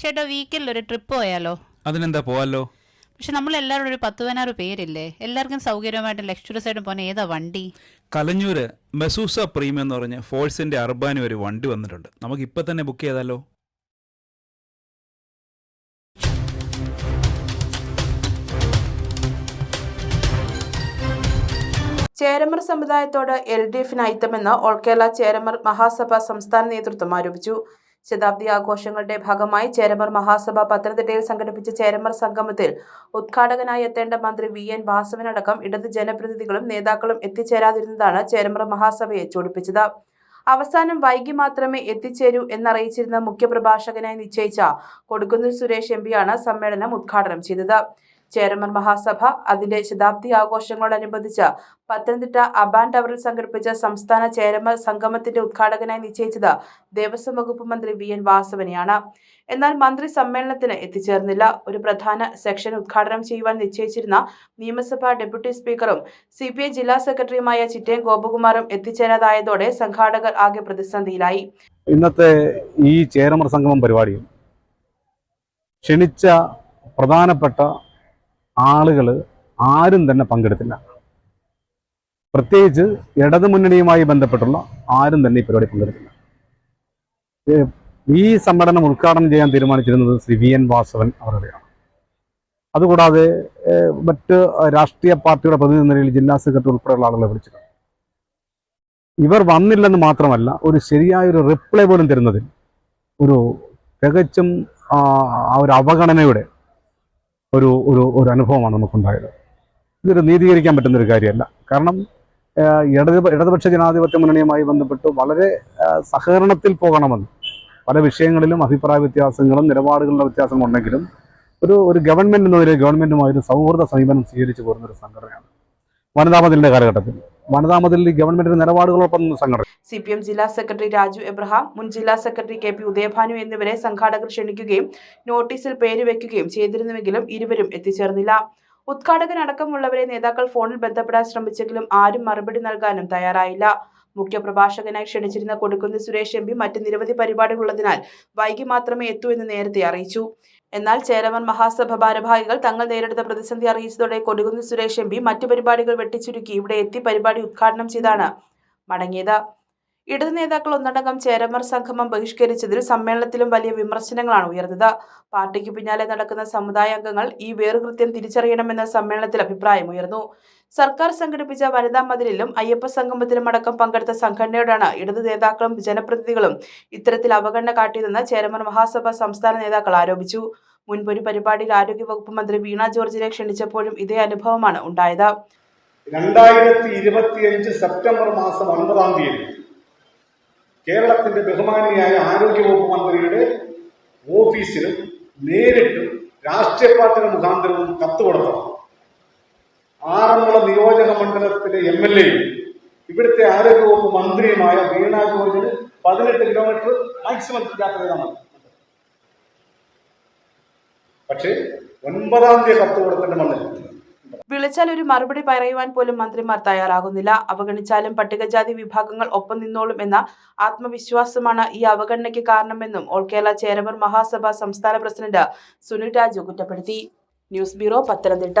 ചേട്ടാ വീക്കെൻഡിൽ ഒരു ട്രിപ്പ് പോയാലോ? അതിനെന്താ പോവാലോ? പക്ഷെ നമ്മൾ എല്ലാവരും ഒരു പത്ത് പതിനാറ് പേരില്ലേ? എല്ലാവർക്കും സൗകര്യമായിട്ടും ലക്ഷറസ് ആയിട്ടും പോകാൻ ഏതാ വണ്ടി? കലഞ്ഞൂര് മെസൂസ പ്രീമിയം എന്ന് പറഞ്ഞ ഫോഴ്സിന്റെ അർബാനും ഒരു വണ്ടി വന്നിട്ടുണ്ട്. നമുക്ക് ഇപ്പൊ തന്നെ ബുക്ക് ചെയ്താലോ? ചേരമർ സമുദായത്തോട് എൽ ഡി എഫിന് അയിത്തമെന്ന് ഓൾ കേരള ചേരമർ മഹാസഭ സംസ്ഥാന നേതൃത്വം ആരോപിച്ചു. ശതാബ്ദി ആഘോഷങ്ങളുടെ ഭാഗമായി ചേരമർ മഹാസഭ പത്തനംതിട്ടയിൽ സംഘടിപ്പിച്ച ചേരമർ സംഗമത്തിൽ ഉദ്ഘാടകനായി എത്തേണ്ട മന്ത്രി വി എൻ വാസവനടക്കം ഇടത് ജനപ്രതിനിധികളും നേതാക്കളും എത്തിച്ചേരാതിരുന്നതാണ് ചേരമർ മഹാസഭയെ ചൂടിപ്പിച്ചത്. അവസാനം വൈകി മാത്രമേ എത്തിച്ചേരൂ എന്നറിയിച്ചിരുന്ന മുഖ്യപ്രഭാഷകനായി നിശ്ചയിച്ച കൊടുക്കുന്നിൽ സുരേഷ് എം പിയാണ് സമ്മേളനം ഉദ്ഘാടനം ചെയ്തത്. ചേരമർ മഹാസഭ അതിന്റെ ശതാബ്ദി ആഘോഷങ്ങളോടനുബന്ധിച്ച് പത്തനംതിട്ട അബാൻ ടവറിൽ സംഘടിപ്പിച്ച സംസ്ഥാന ചേരമ സംഗമത്തിന്റെ ഉദ്ഘാടകനായി നിശ്ചയിച്ചത് ദേവസ്വം വകുപ്പ് മന്ത്രി വി എൻ വാസവനെയാണ്. എന്നാൽ മന്ത്രി സമ്മേളനത്തിന് എത്തിച്ചേർന്നില്ല. ഒരു പ്രധാന സെക്ഷൻ ഉദ്ഘാടനം ചെയ്യുവാൻ നിശ്ചയിച്ചിരുന്ന നിയമസഭാ ഡെപ്യൂട്ടി സ്പീക്കറും സി ജില്ലാ സെക്രട്ടറിയുമായ ചിറ്റേം ഗോപകുമാറും എത്തിച്ചേരാതായതോടെ സംഘാടകർ ആകെ പ്രതിസന്ധിയിലായി. ഇന്നത്തെ ഈ ചേരമർ സംഗമം പരിപാടിയിൽ ക്ഷണിച്ച പ്രധാനപ്പെട്ട ആളുകൾ ആരും തന്നെ പങ്കെടുത്തില്ല. പ്രത്യേകിച്ച് ഇടതു മുന്നണിയുമായി ബന്ധപ്പെട്ടുള്ള ആരും തന്നെ ഈ പരിപാടി പങ്കെടുത്തില്ല. ഈ സമ്മേളനം ഉദ്ഘാടനം ചെയ്യാൻ തീരുമാനിച്ചിരുന്നത് ശ്രീ വി എൻ വാസവൻ അവരുടെയാണ്. അതുകൂടാതെ മറ്റ് രാഷ്ട്രീയ പാർട്ടിയുടെ പ്രതിനിധി നിലയിൽ ജില്ലാ സെക്രട്ടറി ഉൾപ്പെടെയുള്ള ആളുകളെ വിളിച്ചിട്ടുണ്ട്. ഇവർ വന്നില്ലെന്ന് മാത്രമല്ല ഒരു ശരിയായ ഒരു റിപ്ലൈ പോലും തരുന്നതിൽ ഒരു തികച്ചും ആ ഒരു അവഗണനയുടെ ഒരു ഒരു ഒരു അനുഭവമാണ് നമുക്കുണ്ടായത്. ഇതൊരു നീതീകരിക്കാൻ പറ്റുന്ന ഒരു കാര്യമല്ല. കാരണം ഇടതു ഇടത് ഇടതുപക്ഷ ജനാധിപത്യ മുന്നണിയുമായി ബന്ധപ്പെട്ട് വളരെ സഹകരണത്തിൽ പോകണമെന്ന് പല വിഷയങ്ങളിലും അഭിപ്രായ വ്യത്യാസങ്ങളും നിലപാടുകളുടെ വ്യത്യാസങ്ങളും ഉണ്ടെങ്കിലും ഒരു ഒരു ഗവൺമെന്റ് എന്ന നിലയിൽ ഗവൺമെന്റുമായി ഒരു സൗഹൃദ സമീപനം സ്വീകരിച്ചു പോരുന്ന ഒരു സംഘടനയാണ് വനിതാ മതിലിന്റെ കാലഘട്ടത്തിൽ. വനിതാ മതിലിൽ ഗവൺമെന്റിന്റെ നിലപാടുകളോടൊപ്പം സംഘടന സി പി എം ജില്ലാ സെക്രട്ടറി രാജു എബ്രഹാം മുൻ ജില്ലാ സെക്രട്ടറി കെ പി ഉദയഭാനു എന്നിവരെ സംഘാടകർ ക്ഷണിക്കുകയും നോട്ടീസിൽ പേര് വയ്ക്കുകയും ചെയ്തിരുന്നുവെങ്കിലും ഇരുവരും എത്തിച്ചേർന്നില്ല. ഉദ്ഘാടകൻ അടക്കമുള്ളവരെ നേതാക്കൾ ഫോണിൽ ബന്ധപ്പെടാൻ ശ്രമിച്ചെങ്കിലും ആരും മറുപടി നൽകാനും തയ്യാറായില്ല. മുഖ്യപ്രഭാഷകനായി ക്ഷണിച്ചിരുന്ന കൊടുക്കുന്ന് സുരേഷ് എം പി മറ്റ് നിരവധി പരിപാടികളുള്ളതിനാൽ വൈകി മാത്രമേ എത്തൂ എന്ന് നേരത്തെ അറിയിച്ചു. എന്നാൽ ചേരവൻ മഹാസഭ ഭാരവാഹികൾ തങ്ങൾ നേരിടുന്ന പ്രതിസന്ധി അറിയിച്ചതോടെ കൊടുകുന്ന് സുരേഷ് എം പി മറ്റു പരിപാടികൾ വെട്ടിച്ചുരുക്കി ഇവിടെ എത്തി പരിപാടി ഉദ്ഘാടനം ചെയ്താണ്. മടങ്ങിയത് ഇടതു നേതാക്കൾ ഒന്നടങ്കം ചേരമർ സംഗമം ബഹിഷ്കരിച്ചതിൽ സമ്മേളനത്തിലും വലിയ വിമർശനങ്ങളാണ് ഉയർന്നത്. പാർട്ടിക്ക് പിന്നാലെ നടക്കുന്ന സമുദായ അംഗങ്ങൾ ഈ വേറുകൃത്യം തിരിച്ചറിയണമെന്ന സമ്മേളനത്തിൽ അഭിപ്രായമുയർന്നു സർക്കാർ സംഘടിപ്പിച്ച വനിതാ മതിലിലും അയ്യപ്പ സംഗമത്തിലും അടക്കം പങ്കെടുത്ത സംഘടനയോടാണ് ഇടതു നേതാക്കളും ജനപ്രതിനിധികളും ഇത്തരത്തിൽ അവഗണന കാട്ടിയതെന്ന് ചേരമർ മഹാസഭ സംസ്ഥാന നേതാക്കൾ ആരോപിച്ചു. മുൻപൊരു പരിപാടിയിൽ ആരോഗ്യവകുപ്പ് മന്ത്രി വീണ ജോർജിനെ ക്ഷണിച്ചപ്പോഴും ഇതേ അനുഭവമാണ് ഉണ്ടായത്. രണ്ടായിരത്തി ഇരുപത്തിയഞ്ച് സെപ്റ്റംബർ മാസം ഒൻപതാം തീയതി കേരളത്തിന്റെ ബഹുമാനിയായ ആരോഗ്യവകുപ്പ് മന്ത്രിയുടെ ഓഫീസിലും നേരിട്ട് രാഷ്ട്രീയ പാർട്ടിയുടെ മുഖാന്തരവും കത്ത് കൊടുത്തതാണ് ആറന്മുള നിയോജക മണ്ഡലത്തിലെ എം എൽ എയും ഇവിടുത്തെ ആരോഗ്യവകുപ്പ് മന്ത്രിയുമായ വീണ ജോർജിന് പതിനെട്ട് കിലോമീറ്റർ മാക്സിമം യാത്ര ചെയ്താൽ മതി. പക്ഷേ ഒൻപതാം തീയതി കത്ത് കൊടുത്തിട്ട് വന്നില്ല. വിളിച്ചാൽ ഒരു മറുപടി പറയുവാൻ പോലും മന്ത്രിമാർ തയ്യാറാകുന്നില്ല. അവഗണിച്ചാലും പട്ടികജാതി വിഭാഗങ്ങൾ ഒപ്പം നിന്നോളും എന്ന ആത്മവിശ്വാസമാണ് ഈ അവഗണനയ്ക്ക് കാരണമെന്നും ഓൾ കേരള ചേരവർ മഹാസഭ സംസ്ഥാന പ്രസിഡന്റ് സുനിൽ രാജു കുറ്റപ്പെടുത്തി. News bureau Pathanamthitta.